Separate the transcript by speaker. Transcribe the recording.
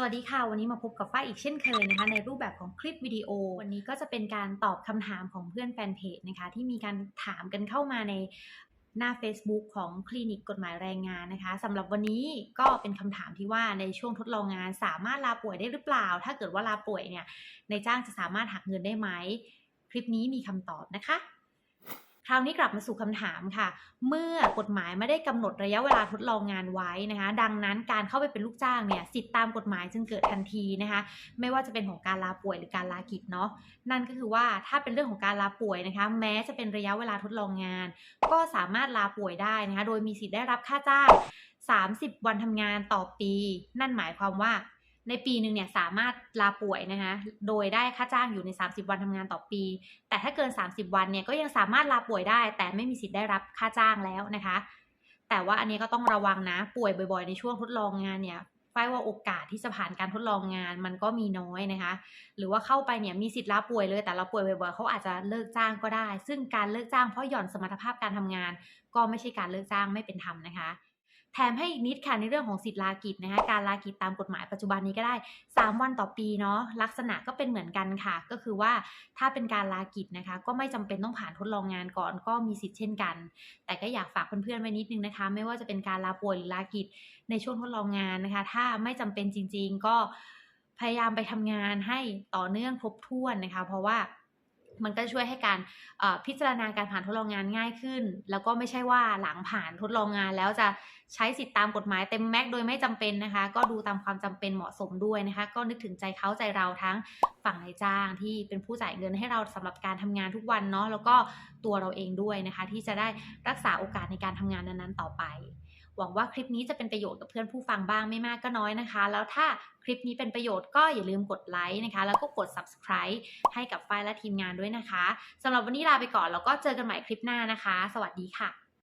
Speaker 1: สวัสดีค่ะ วันนี้มาพบกับฝ้ายอีกเช่นเคยนะคะ ในรูปแบบของคลิปวิดีโอ วันนี้ก็จะเป็นการตอบคำถามของเพื่อนแฟนเพจนะคะ ที่มีการถามกันเข้ามาในหน้า Facebook ของคลินิกกฎหมายแรงงานนะคะสำหรับวันนี้ก็เป็นคำถามที่ว่าในช่วงทดลองงานสามารถลาป่วยได้หรือเปล่า ถ้าเกิดว่าลาป่วยเนี่ยในจ้างจะสามารถหักเงินได้ไหม คลิปนี้มีคำตอบนะคะ คราวนี้กลับมาสู่คำถามค่ะ เมื่อกฎหมายไม่ได้กำหนดระยะเวลาทดลองงานไว้นะคะ ดังนั้นการเข้าไปเป็นลูกจ้างเนี่ยสิทธิตามกฎหมายจึงเกิดทันทีนะคะ ไม่ว่าจะเป็นของการลาป่วยหรือการลากิจเนาะนั่นก็คือว่าถ้าเป็นเรื่องของการลาป่วยนะคะ แม้จะเป็นระยะเวลาทดลองงาน ก็สามารถลาป่วยได้นะคะ โดยมีสิทธิ์ได้รับค่าจ้าง 30 วันทำงานต่อปี นั่นหมายความว่า ในปีหนึ่งเนี่ยสามารถลาป่วยนะคะโดยได้ค่าจ้างอยู่ใน 30 วันทำงานต่อปี แต่ถ้าเกิน 30 วันเนี่ยก็ยังสามารถลาป่วยได้ แต่ไม่มีสิทธิ์ได้รับค่าจ้างแล้วนะคะ แต่ว่าอันนี้ก็ต้องระวังนะป่วยบ่อยๆ ในช่วงทดลองงานเนี่ยฝ้ายว่าโอกาสที่จะผ่านการทดลองงานมันก็มีน้อยนะคะ หรือว่าเข้าไปเนี่ยมีสิทธิ์ลาป่วยเลย แต่เราป่วยบ่อยๆเขาอาจจะเลิกจ้างก็ได้ ซึ่งการเลิกจ้างเพราะหย่อนสมรรถภาพการทำงาน ก็ไม่ใช่การเลิกจ้างไม่เป็นธรรมนะคะ แถมให้อีกนิดค่ะในเรื่องของสิทธิลากิจนะคะการลากิจตามกฎหมายปัจจุบันนี้ก็ได้ 3 วันต่อปีเนาะลักษณะก็เป็นเหมือนกันค่ะ ก็คือว่าถ้าเป็นการลากิจนะคะ ก็ไม่จำเป็นต้องผ่านทดลองงานก่อนก็มีสิทธิ์เช่นกัน แต่ก็อยากฝากเพื่อนๆไว้นิดนึงนะคะ ไม่ว่าจะเป็นการลาป่วยหรือลากิจในช่วงทดลองงานนะคะ ถ้าไม่จำเป็นจริง ๆ ก็พยายามไปทำงานให้ต่อเนื่องครบถ้วนนะคะ เพราะว่า มันก็ช่วยให้การพิจารณาการผ่านทดลองงานง่ายขึ้น แล้วก็ไม่ใช่ว่าหลังผ่านทดลองงานแล้วจะใช้สิทธิตามกฎหมายเต็มแม็กซ์โดยไม่จำเป็นนะคะ ก็ดูตามความจำเป็นเหมาะสมด้วยนะคะ ก็นึกถึงใจเขาใจเราทั้งฝั่งนายจ้างที่เป็นผู้จ่ายเงินให้เราสำหรับการทำงานทุกวันเนาะแล้วก็ตัวเราเองด้วยนะคะ ที่จะได้รักษาโอกาสในการทำงานนั้นๆต่อไป หวังว่าคลิปนี้จะเป็นประโยชน์กับเพื่อนผู้ฟังบ้างไม่มากก็น้อยนะคะ แล้วถ้าคลิปนี้เป็นประโยชน์ก็อย่าลืมกดไลค์นะคะ แล้วก็กด subscribe ให้กับไฟล์และทีมงานด้วยนะคะสำหรับวันนี้ลาไปก่อนแล้วก็เจอกันใหม่คลิปหน้านะคะ สวัสดีค่ะ